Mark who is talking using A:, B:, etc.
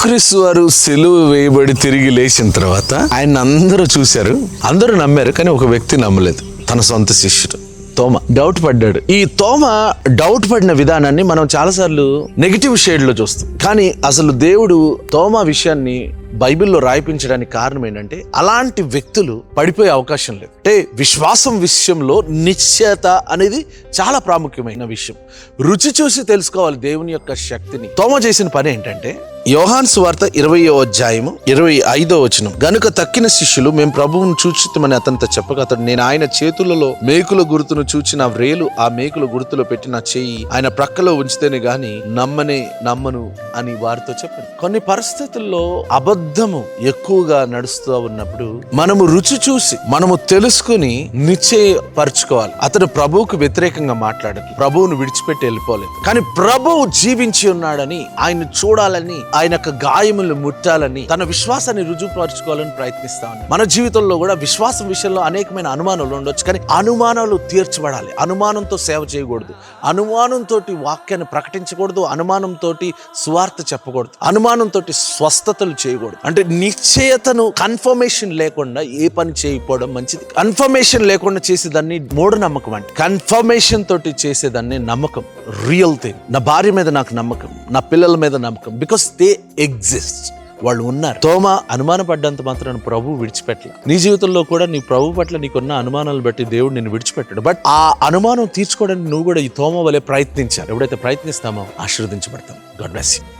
A: యేసుక్రీస్తు వారు సెలువు వేయబడి తిరిగి లేచిన తర్వాత ఆయన అందరూ చూశారు. అందరూ నమ్మారు కానీ ఒక వ్యక్తి నమ్మలేదు. తన సొంత శిష్యుడు తోమ డౌట్ పడ్డాడు. ఈ తోమ డౌట్ పడిన విధానాన్ని మనం చాలాసార్లు నెగిటివ్ షేడ్లో చూస్తాం. కానీ అసలు దేవుడు తోమ విషయాన్ని బైబిల్లో రాయిపించడానికి కారణం ఏంటంటే అలాంటి వ్యక్తులు పడిపోయే అవకాశం లేదు. అంటే విశ్వాసం విషయంలో నిశ్చయత అనేది చాలా ప్రాముఖ్యమైన విషయం. రుచి చూసి తెలుసుకోవాలి దేవుని యొక్క శక్తిని. తోమ చేసిన పని ఏంటంటే యోహాన్ సువార్త ఇరవయో అధ్యాయము ఇరవై ఐదో వచనం. గనుక తక్కిన శిష్యులు మేము ప్రభువును చూచితమని అతనితో చెప్పగా అతడు నేను ఆయన చేతులలో మేకుల గుర్తును చూచి నా వ్రేలు ఆ మేకుల గుర్తులో పెట్టి నా చెయ్యి ఆయన ప్రక్కలో ఉంచితేనే గాని నమ్మనే నమ్మను అని వారితో చెప్పాను కొన్ని పరిస్థితుల్లో అబద్ధము ఎక్కువగా నడుస్తూ ఉన్నప్పుడు మనము రుచి చూసి మనము తెలుసుకుని నిశ్చయపరచుకోవాలి. అతడు ప్రభువుకు వ్యతిరేకంగా మాట్లాడదు. ప్రభువును విడిచిపెట్టి వెళ్ళిపోలేదు. కానీ ప్రభువు జీవించి ఉన్నాడని ఆయన చూడాలని ఆయన యొక్క గాయములు ముట్టాలని తన విశ్వాసాన్ని రుజువుపరచుకోవాలని ప్రయత్నిస్తా ఉన్నాను మన జీవితంలో కూడా విశ్వాసం విషయంలో అనేకమైన అనుమానాలు ఉండొచ్చు కానీ అనుమానాలు తీర్చబడాలి. అనుమానంతో సేవ చేయకూడదు. అనుమానంతో వాక్యాన్ని ప్రకటించకూడదు అనుమానంతో సువార్త చెప్పకూడదు అనుమానంతో స్వస్థతలు చేయకూడదు. అంటే నిశ్చయతను కన్ఫర్మేషన్ లేకుండా ఏ పని చేయకపోవడం మంచిది. కన్ఫర్మేషన్ లేకుండా చేసేదాన్ని మూఢనమ్మకం అంటే కన్ఫర్మేషన్ తోటి చేసేదాన్ని నమ్మకం. Real thing. నా భార్య మీద నాకు నమ్మకం. నా పిల్లల మీద నమ్మకం. Because they exist. వాళ్ళు ఉన్నారు. తోమ అనుమాన పడ్డంత మాత్రం ప్రభు విడిచిపెట్టలే. నీ జీవితంలో కూడా నీ ప్రభు పట్ల నీకున్న అనుమానాలు బట్టి దేవుడు నిన్ను విడిచిపెట్టాడు. బట్ ఆ అనుమానం తీర్చుకోవడానికి నువ్వు కూడా ఈ తోమ వలె ప్రయత్నించాలి. ఎప్పుడైతే ప్రయత్నిస్తామో ఆశీర్వదించబడతాం. God bless you.